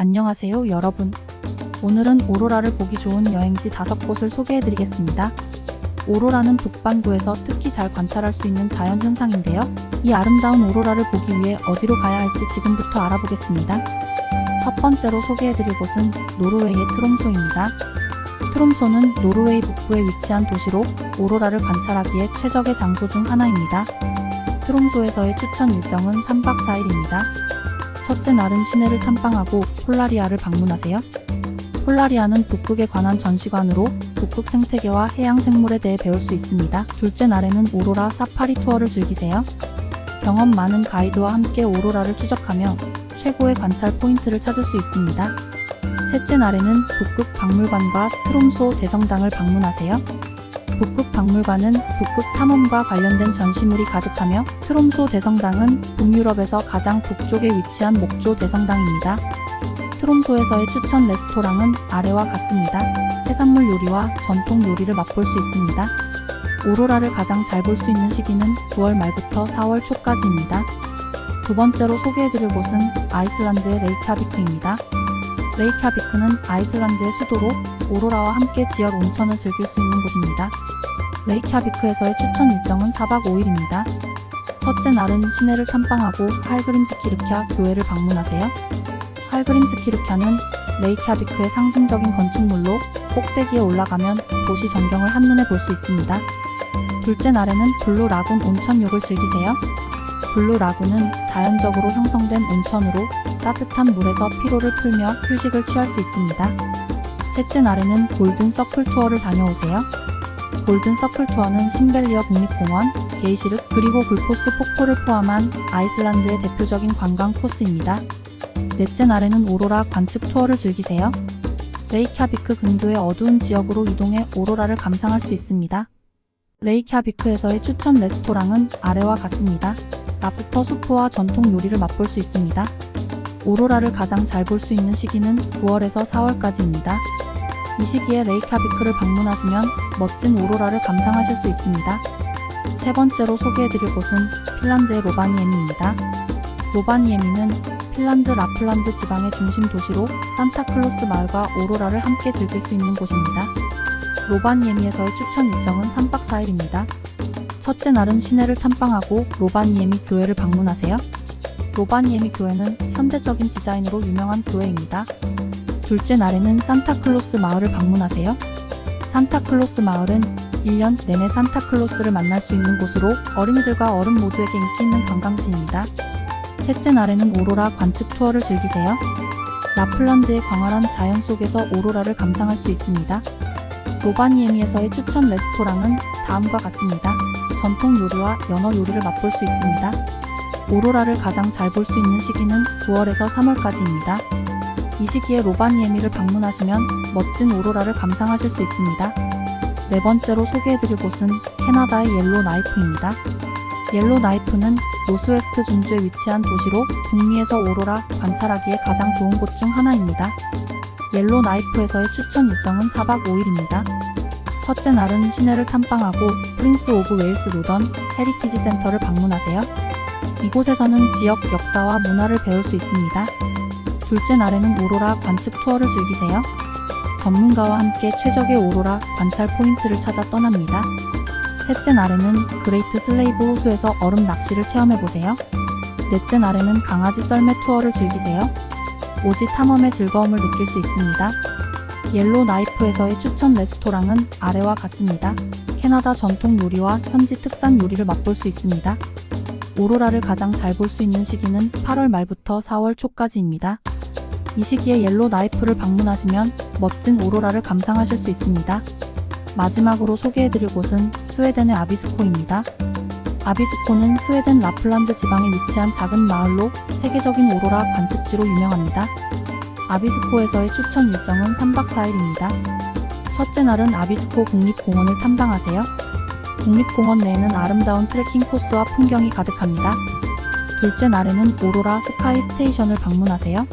안녕하세요 여러분. 오늘은 오로라를 보기 좋은 여행지 다섯 곳을 소개해드리겠습니다. 오로라는 북반구에서 특히 잘 관찰할 수 있는 자연 현상인데요. 이 아름다운 오로라를 보기 위해 어디로 가야 할지 지금부터 알아보겠습니다. 첫 번째로 소개해드릴 곳은 노르웨이의 트롬소입니다. 트롬소는 노르웨이 북부에 위치한 도시로 오로라를 관찰하기에 최적의 장소 중 하나입니다. 트롬소에서의 추천 일정은 3박 4일입니다. 첫째 날은 시내를 탐방하고 폴라리아를 방문하세요. 폴라리아는 북극에 관한 전시관으로 북극 생태계와 해양 생물에 대해 배울 수 있습니다. 둘째 날에는 오로라 사파리 투어를 즐기세요. 경험 많은 가이드와 함께 오로라를 추적하며 최고의 관찰 포인트를 찾을 수 있습니다. 셋째 날에는 북극 박물관과 트롬소 대성당을 방문하세요. 북극 박물관은 북극 탐험과 관련된 전시물이 가득하며 트롬소 대성당은 북유럽에서 가장 북쪽에 위치한 목조 대성당입니다. 트롬소에서의 추천 레스토랑은 아래와 같습니다. 해산물 요리와 전통 요리를 맛볼 수 있습니다. 오로라를 가장 잘 볼 수 있는 시기는 9월 말부터 4월 초까지입니다. 두 번째로 소개해드릴 곳은 아이슬란드의 레이캬비크입니다. 레이캬비크는 아이슬란드의 수도로 오로라와 함께 지역 온천을 즐길 수 있는 곳입니다. 레이캬비크에서의 추천 일정은 4박 5일입니다. 첫째 날은 시내를 탐방하고 할그림스키르캬 교회를 방문하세요. 할그림스키르캬는 레이캬비크의 상징적인 건축물로 꼭대기에 올라가면 도시 전경을 한눈에 볼 수 있습니다. 둘째 날에는 블루 라군 온천욕을 즐기세요. 블루 라군은 자연적으로 형성된 온천으로 따뜻한 물에서 피로를 풀며 휴식을 취할 수 있습니다. 셋째 날에는 골든 서클 투어를 다녀오세요. 골든 서클 투어는 신벨리어 국립공원, 게이시르 그리고 굴포스 폭포를 포함한 아이슬란드의 대표적인 관광 코스입니다. 넷째 날에는 오로라 관측 투어를 즐기세요. 레이캬비크 근교의 어두운 지역으로 이동해 오로라를 감상할 수 있습니다. 레이캬비크에서의 추천 레스토랑은 아래와 같습니다. 랍스터 수프와 전통 요리를 맛볼 수 있습니다. 오로라를 가장 잘 볼 수 있는 시기는 9월에서 4월까지입니다. 이 시기에 레이캬비크를 방문하시면 멋진 오로라를 감상하실 수 있습니다. 세 번째로 소개해드릴 곳은 핀란드의 로바니에미입니다. 로바니에미는 핀란드 라플란드 지방의 중심 도시로 산타클로스 마을과 오로라를 함께 즐길 수 있는 곳입니다. 로바니에미에서의 추천 일정은 3박 4일입니다. 첫째 날은 시내를 탐방하고 로바니에미 교회를 방문하세요. 로바니에미 교회는 현대적인 디자인으로 유명한 교회입니다. 둘째 날에는 산타클로스 마을을 방문하세요. 산타클로스 마을은 1년 내내 산타클로스를 만날 수 있는 곳으로 어린이들과 어른 모두에게 인기 있는 관광지입니다. 셋째 날에는 오로라 관측 투어를 즐기세요. 라플란드의 광활한 자연 속에서 오로라를 감상할 수 있습니다. 로바니에미에서의 추천 레스토랑은 다음과 같습니다. 전통 요리와 연어 요리를 맛볼 수 있습니다. 오로라를 가장 잘 볼 수 있는 시기는 9월에서 3월까지입니다. 이 시기에 로바니에미를 방문하시면 멋진 오로라를 감상하실 수 있습니다. 네 번째로 소개해드릴 곳은 캐나다의 옐로 나이프입니다. 옐로 나이프는 노스웨스트 준주에 위치한 도시로 북미에서 오로라 관찰하기에 가장 좋은 곳 중 하나입니다. 옐로 나이프에서의 추천 일정은 4박 5일입니다. 첫째 날은 시내를 탐방하고 프린스 오브 웨일스 로던 헤리티지 센터를 방문하세요. 이곳에서는 지역 역사와 문화를 배울 수 있습니다. 둘째 날에는 오로라 관측 투어를 즐기세요. 전문가와 함께 최적의 오로라 관찰 포인트를 찾아 떠납니다. 셋째 날에는 그레이트 슬레이브 호수에서 얼음 낚시를 체험해보세요. 넷째 날에는 강아지 썰매 투어를 즐기세요. 오지 탐험의 즐거움을 느낄 수 있습니다. 옐로 나이프에서의 추천 레스토랑은 아래와 같습니다. 캐나다 전통 요리와 현지 특산 요리를 맛볼 수 있습니다. 오로라를 가장 잘 볼 수 있는 시기는 8월 말부터 4월 초까지입니다. 이 시기에 옐로 나이프를 방문하시면 멋진 오로라를 감상하실 수 있습니다. 마지막으로 소개해드릴 곳은 스웨덴의 아비스코입니다. 아비스코는 스웨덴 라플란드 지방에 위치한 작은 마을로 세계적인 오로라 관측지로 유명합니다. 아비스코에서의 추천 일정은 3박 4일입니다. 첫째 날은 아비스코 국립공원을 탐방하세요. 국립공원 내에는 아름다운 트레킹 코스와 풍경이 가득합니다. 둘째 날에는 오로라 스카이 스테이션을 방문하세요.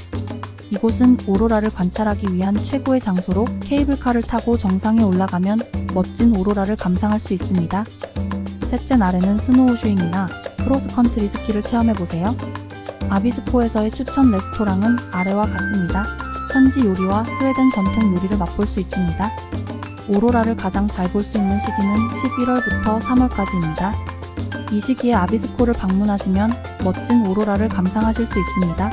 이곳은 오로라를 관찰하기 위한 최고의 장소로 케이블카를 타고 정상에 올라가면 멋진 오로라를 감상할 수 있습니다. 셋째 날에는 스노우슈잉이나 크로스컨트리 스키를 체험해보세요. 아비스코에서의 추천 레스토랑은 아래와 같습니다. 현지 요리와 스웨덴 전통 요리를 맛볼 수 있습니다. 오로라를 가장 잘 볼 수 있는 시기는 11월부터 3월까지입니다. 이 시기에 아비스코를 방문하시면 멋진 오로라를 감상하실 수 있습니다.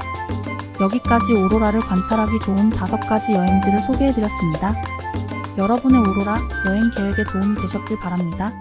여기까지 오로라를 관찰하기 좋은 다섯 가지 여행지를 소개해드렸습니다. 여러분의 오로라 여행 계획에 도움이 되셨길 바랍니다.